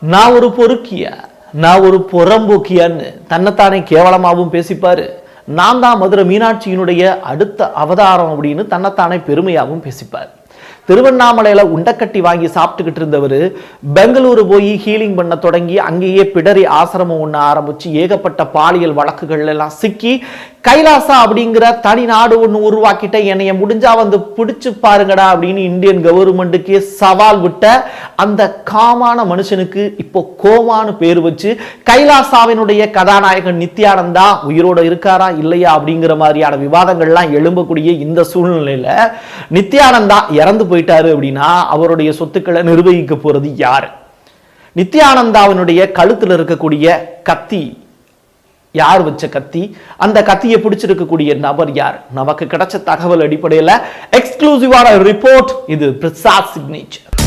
நான் ஒரு பொறுக்கியா நான் ஒரு புறம்போக்கியான்னு தன்னைத்தானே கேவலமாகவும் பேசிப்பாரு. நான் தான் மதுரை மீனாட்சியினுடைய அடுத்த அவதாரம் அப்படின்னு தன்னைத்தானே பெருமையாகவும் பேசிப்பார். திருவண்ணாமலையில உண்டக்கட்டி வாங்கி சாப்பிட்டுக்கிட்டு இருந்தவர் பெங்களூரு போய் ஹீலிங் பண்ண தொடங்கி அங்கேயே பிடரி ஆசிரமம் ஒன்று ஆரம்பிச்சு ஏகப்பட்ட பாலியல் வழக்குகள் எல்லாம் சிக்கி கைலாசா அப்படிங்கிற தனி நாடு ஒன்று உருவாக்கிட்ட என்னைய முடிஞ்சா வந்து பிடிச்சு பாருங்கடா அப்படின்னு இந்தியன் கவர்மெண்ட்டுக்கே சவால் விட்ட அந்த காமான மனுஷனுக்கு இப்போ கோமான்னு பேர் வச்சு கைலாசாவினுடைய கதாநாயகன் நித்யானந்தா உயிரோட இருக்காரா இல்லையா அப்படிங்கிற மாதிரியான விவாதங்கள்லாம் எழும்பக்கூடிய இந்த சூழ்நிலையில நித்யானந்தா இறந்து போயிட்டாரு அப்படின்னா அவருடைய சொத்துக்களை நிர்வகிக்க போறது யாரு? நித்யானந்தாவினுடைய கழுத்தில் இருக்கக்கூடிய கத்தி. யார் வச்ச கத்தி? அந்த கத்தியை பிடிச்சிருக்கக்கூடிய நபர் யார்? நமக்கு கிடைச்ச தகவல் அடிப்படையில் எக்ஸ்க்ளூசிவான ரிப்போர்ட் இது பிரசாத் சிக்னேச்சர்